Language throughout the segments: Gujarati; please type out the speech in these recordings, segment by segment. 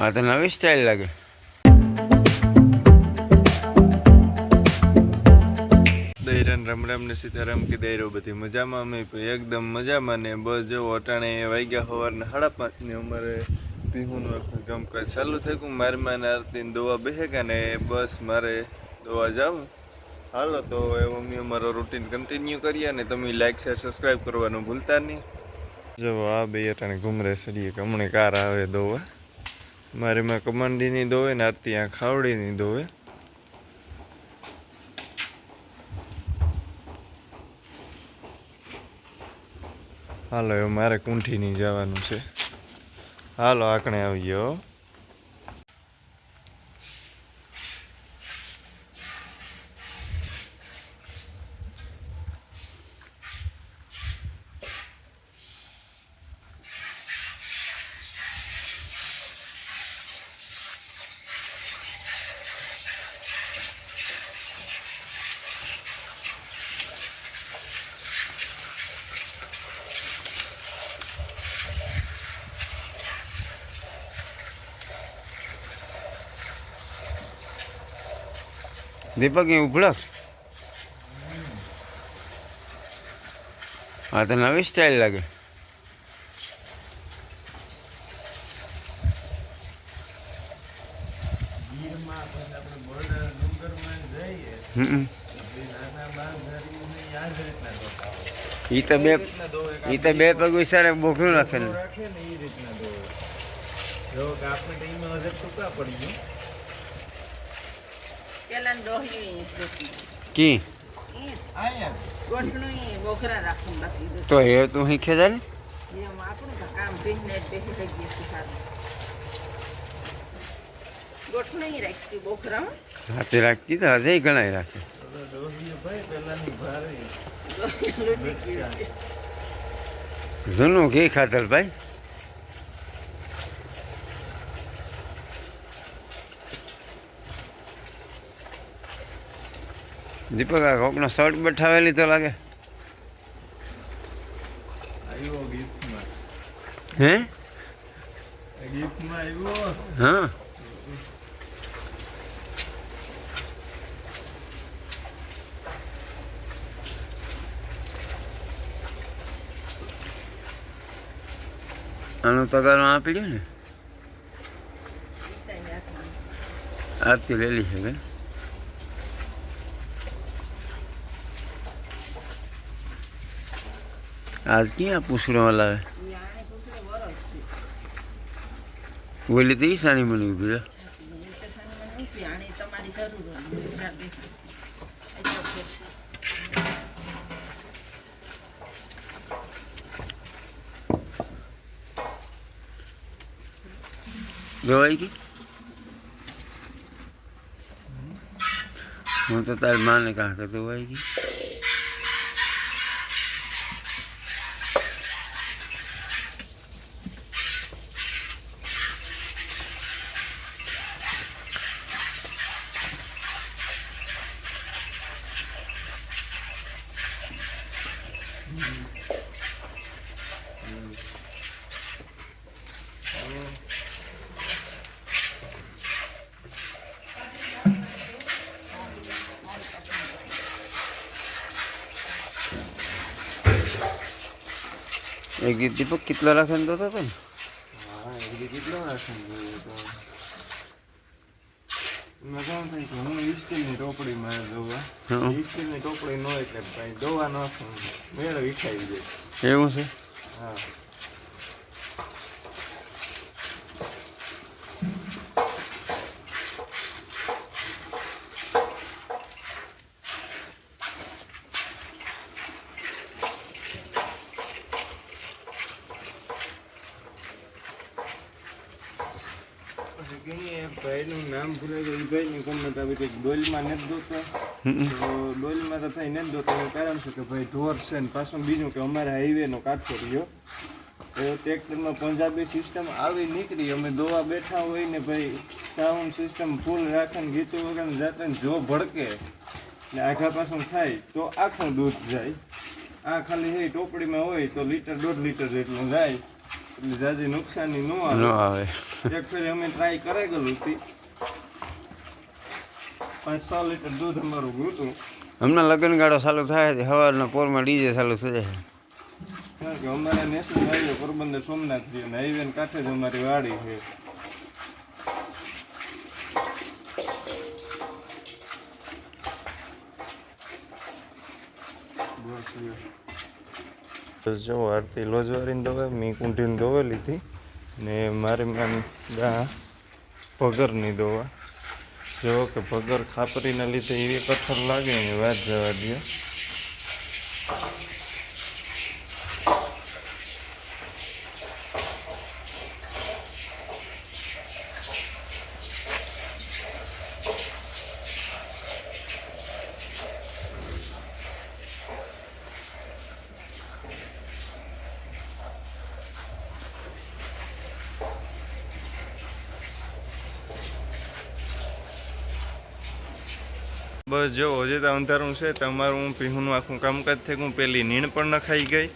હા, તો નવી સ્ટાઇલ લાગે. દૈરાન રામ રામ ને સીતારામ કે દૈરો બધી મજામાં. અમે એકદમ મજામાં ને બસ જો અટાણે વાગ્યા સવારના સાડા પાંચ ને અમારે પીહુનું આખું કામકાજ ચાલુ થઈ ગયું. મારી માને આરતીને દોવા બેહેગા ને બસ મારે દોવા જાઉં હાલો, તો એ મમ્મી અમારો રૂટીન કન્ટિન્યુ કરીએ ને તમે લાઈક શેર સબસ્ક્રાઈબ કરવાનું ભૂલતા નહીં. જો આ બે અટાણે ઘુમરે સડીએ કે હમણાં કાર આવે દોવા. મારે માં કમંડીની દોવે ને આરતી આ ખાવડીની દોવે. હાલો, હવે મારે કુંઠીની જવાનું છે. હાલો, આકણે આવી હો દીપક એ ઉભળક હા તો નવી સ્ટાઇલ લાગે. ઈ તો બે તો બે પગ વિચારે બોખરું રાખેલું. રાખે ને એ રીતના પેલા ડોહી કી. તો એ તું શીખે છે ને. હાથે રાખતી તો હજે ઘણા રાખે. પેલાની. જૂનું ઘી ખાતર ભાઈ? દીપક આ કોકનો શર્ટ બેઠાવેલી તો લાગે. આવ્યો ગિફ્ટમાં. હે? ગિફ્ટમાં આવ્યો? હા. આનો તગાર આપી દે ને? આરતી લેલી છે કે આજ ક્યાં પૂછડો લાવે ઈ આને પૂછડે વરસ છે. બોલી તો ઈ સાની મને ઊભી રહે. ઈ તો સાની મને નથી. આને તમારી જરૂર હોય. તે સાની મને ઊભી છે. ગવાઈ ગઈ હું તો તારી માને કાં કે ગવાઈ ગઈ એક દીપક કેટલા રાખે તો હતો ને એ કેટલો રાખે તો મેં કેમ થાય કે હું ઈસ્ટીલની ટોપડીમાં દોવા. ઈસ્ટીલની ટોપડી ન એટલે દોવા નાખું. મેળો વિખાઈ જાય. એવું છે? હા. ભાઈનું નામ ભૂલાઈ ગયું ભાઈની કોમેન્ટ આવી કંઈક ડોલમાં નથી. તો ભાઈ નથી દોતા કારણ છે કે ભાઈ ઢોર છે ને પાછું બીજું કે અમારે હાઈવેનો કાચો રહ્યો એ ટ્રેક્ટરમાં પંજાબી સિસ્ટમ આવી નીકળી અમે દોવા બેઠા હોય ને ભાઈ સાઉન્ડ સિસ્ટમ ફૂલ રાખે ને વગર જાતે જો ભડકે ને આઘા પાછું થાય તો આખું દૂધ જાય આ ખાલી હે ટોપડીમાં હોય તો લીટર દોઢ લીટર જેટલું જાય જાજી નુકસાની ન ન આવે. આવે એક ફેરી અમે ટ્રાય કરાઈ ગયેલું હતી. પાંચ છ લીટર દૂધ અમારું ગયું હમણાં લગ્નગાળો ચાલુ થાય છે સવારના પોરમાં ડીજે ચાલુ થઈ જાય. કારણ કે અમારે નેશનલ હાઈવે પોરબંદર સોમનાથ છે અને હાઈવે કાંઠે જ અમારી વાડી છે. જો, આરતી લોજવારીની દવા, મેં કુંઠીની દવા લીધી. ને મારે મેમ દા પગરની દવા. જો કે પગર ખાપરીના લીધે એવી પથ્થર લાગે ને વાત જવા દે બસ જો, હજે તો અંધારું છે તમારું હું પીહુંનું આખું કામકાજ થઈ ગયું. પેલી નીણ પણ નખાઈ ગઈ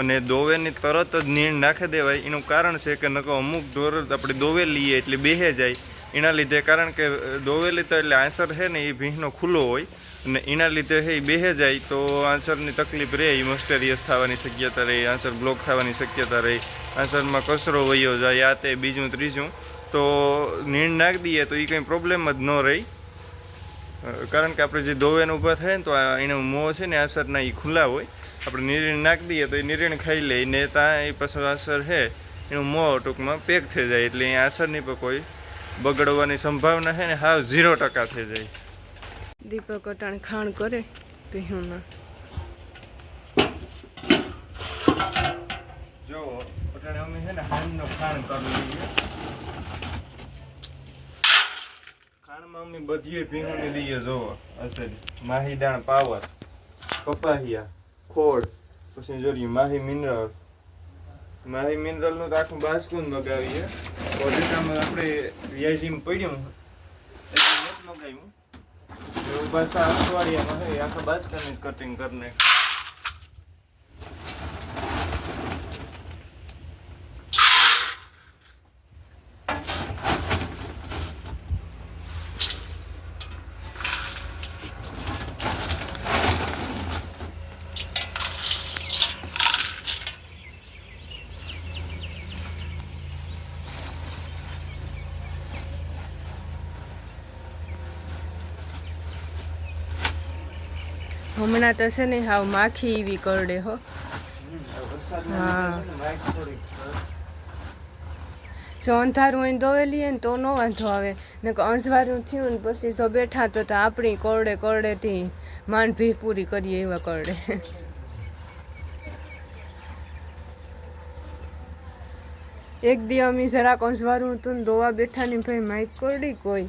અને દોવેની તરત જ નીણ નાખી દેવાય. એનું કારણ છે કે નકો અમુક ઢોર આપણે દોવે લઈએ એટલે બેહે જાય. એના લીધે કારણ કે દોવેલી તો એટલે આંસર છે ને એ ભીંહનો ખુલ્લો હોય. અને એના લીધે છે એ બેહે જાય, તો આંસરની તકલીફ રહે, એ મસ્ટેરિયસ થવાની શક્યતા રહે, આંસર બ્લોક થવાની શક્યતા રહે, આંસરમાં કચરો વયો જાય, આ તે બીજું ત્રીજું. તો નીણ નાખી દઈએ તો એ કંઈ પ્રોબ્લેમ જ ન રહી. કારણ કે આપણે જે દોવેન ઊભા થાય ને તો એનો મોં છે ને આસરના એ ખુલ્લા હોય. આપણે નિરીણ નાખી દઈએ તો એ નિરીણ ખાઈ લે. ને ત્યાં એ પાછો આસર છે એનું મોં ટૂંકમાં પેક થઈ જાય. એટલે એ આસરની પર કોઈ બગડવાની સંભાવના છે ને હાવ ઝીરો ટકા થઈ જાય. દીપક અટાણ ખાણ કરે પીહુના. જો અટાણે અમે છે ને હાલનો ખાણ કરી લઈએ અમે બધીએ ભીંગુની દઈએ જોવો અસલ માહી દાણ પાવર, કપાહિયા, ખોળ, પછી જોરી માહી મિનરલ. માહી મિનરલનું તો આખું બાસ્કું મગાવીએ. ઓડિટામાં આપણે વ્યાજીમાં પડ્યું. એટલે મગાવ્યું. એવું પાછા અઠવાડિયામાં આખા બાસ્કાની કટિંગ કરી નાખ હમણાં તો છે ને હાવ માખી એવી કરડે હો. હા. જો અંધારું હોય દોવેલીએ ને તો ન વાંધો આવે. ને અણસવારું થયું ને પછી જો બેઠા તો તો આપણી કરડે કરડેથી માંડ ભી પૂરી કરીએ એવા કરડે. એક દી અમે જરાક અણસવારું હતું ને દોવા બેઠા ને ભાઈ માઇક કરડી કોઈ.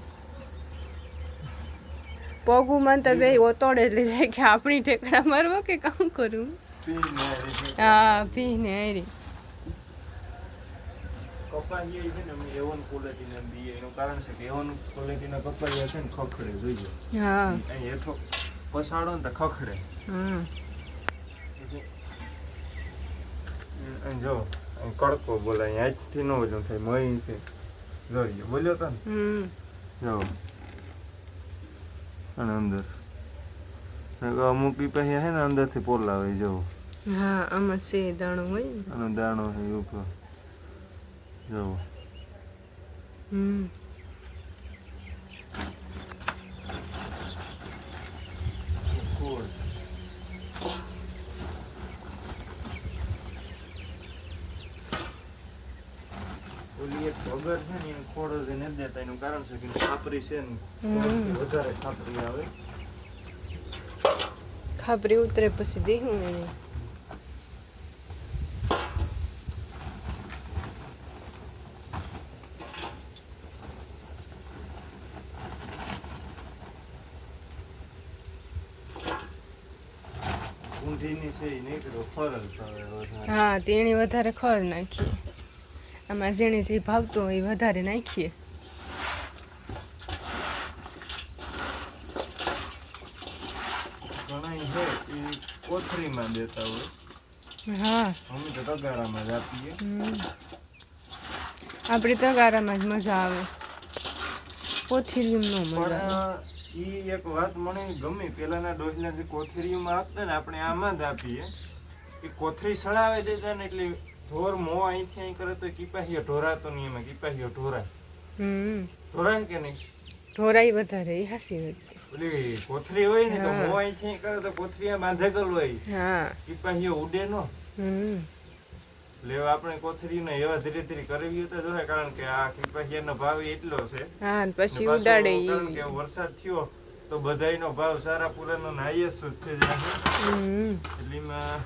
પગું તો બે ઓતોડે જ જાય કે આપણી ઠેકડા મારવા કે કામ કરું? હા પી ને આયરી કપાહિયા છે ને એવન ક્વોલિટીના દઈએ એનું કારણ છે કે એવન ક્વોલિટીના કપાહિયા છે ને ખખડે જોઈજો હા. અહીં હેઠો પસાડો ને તો ખખડે. હમ. જો કડકો બોલાય અહીં આજથી ન ઓલું થાય મહી જોઈ બોલ્યો તો ને? હમ. જો. અને અંદર. અમુક પીપા છે ને અંદરથી પોલા હોય જો. હા આમાં સે દાણો હોય અને દાણો હોય ઉપર. જો. હમ. ઓલી એક વગર છે ને એને ખોડો જ નથી દેતા. એનું કારણ છે કે ખાપરી છે ને વધારે ખાપરી આવે. ખાપરી ઉતરે પછી દેહું ફરજ હા તેણી વધારે ખર નાખીએ આમાં જેને જે ભાવતું હોય એ વધારે નાખીએ. કોથળીમાં દેતા હોય. હા. અમે તો તગારામાં જ આપીએ. આપણી તગારામાં જ મજા આવે. કોથીરીમ નો મજા ઈ એક વાત મને ગમે. પેલાના ડોસના જે કોથળીમાં આપતા ને આપણે આમાં જ આપીએ. એ કોથળી સળાવે દેતા ને એટલે ઢોર મોં અહીંથી અહીં કરે તો કીપાહીઓ ઢોરાતો નહીં એમાં કીપાહીઓ ઢોરાય હમ. ઢોરાય કે નહીં? ઢોરાઈ વધારે એ હાસી છે. ઓલી કોથરી હોય ને તો મો અહીંથી અહીં કરે તો કોથળી બાંધેગલ હોય. હા. કીપાહીઓ ઉડે નો. હમ. એટલે આપણે કોથળીને એવા ધીરે ધીરે કરવી હતા જોઈએ કારણ કે આ કીપાહીયાનો ભાવ એટલો છે. હા પછી ઉડાડે કારણ કે વરસાદ થયો તો બધાયનો ભાવ સારા પૂરાનો હાઈએસ્ટ જ થઈ જાય. એટલે એમાં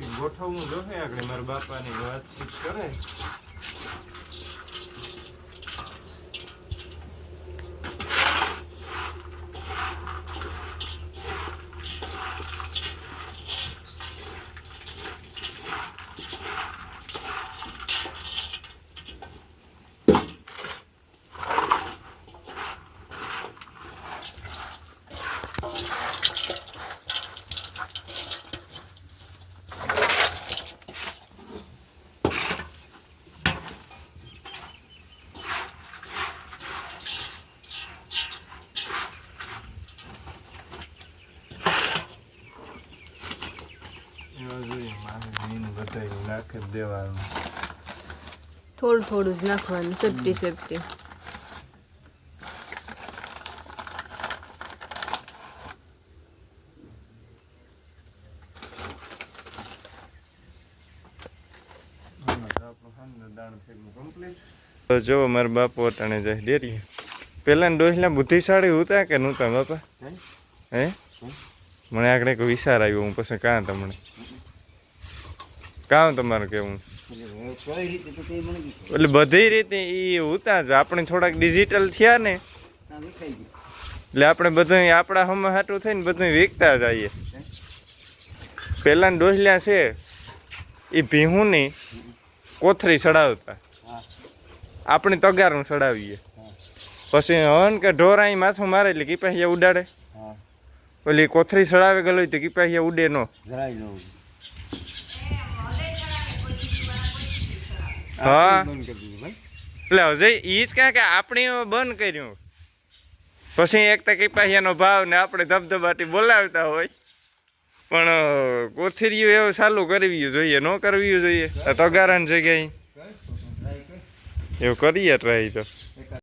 ગોઠવવું જોશે આગળ. મારા બાપાની વાતચીત કરે એવા જોઈએ મારે મીન બધાય નાખી જ દેવાનું. થોડું થોડું જ નાખવાનું સેફટી સેફટી. તો જો મારા બાપુ અટાણે જાય ડેરી. પેલા ડોસલા બુદ્ધિશાળી હતા કે નહોતા બાપા? હે? મને આગળ એક વિચાર આવ્યો હું પછી કાં તમને? કાં તમારે કેવું એટલે બધી રીતે એ હતા જ આપણે થોડાક ડિજિટલ થયા ને એટલે આપણે બધું આપણા હમ હાટું થઈને બધું વીકતા જઈએ. પહેલાં ડોસલ્યા છે એ ભીહુંની કોથળી ચડાવતા. આપણે તગારું ચડાવીએ. પછી હન કે ઢોર માથું મારે એટલે કીપાહિયા ઉડાડે. ઓલી કોથરી ચડાવે ગયેલો તો કીપાહિયા ઉડે નો. હા. એટલે હજે ઈ જ કાં કે આપણે બંધ કર્યું. પછી એક તો કીપાહિયાનો ભાવ ને આપણે ધબધબાટી બોલાવતા હોય. પણ કોથીરિયું એવું ચાલુ કરવી જોઈએ ન કરવી જોઈએ. તગારાની જગ્યાએ. એવું કરીએ ટ્રાય તો.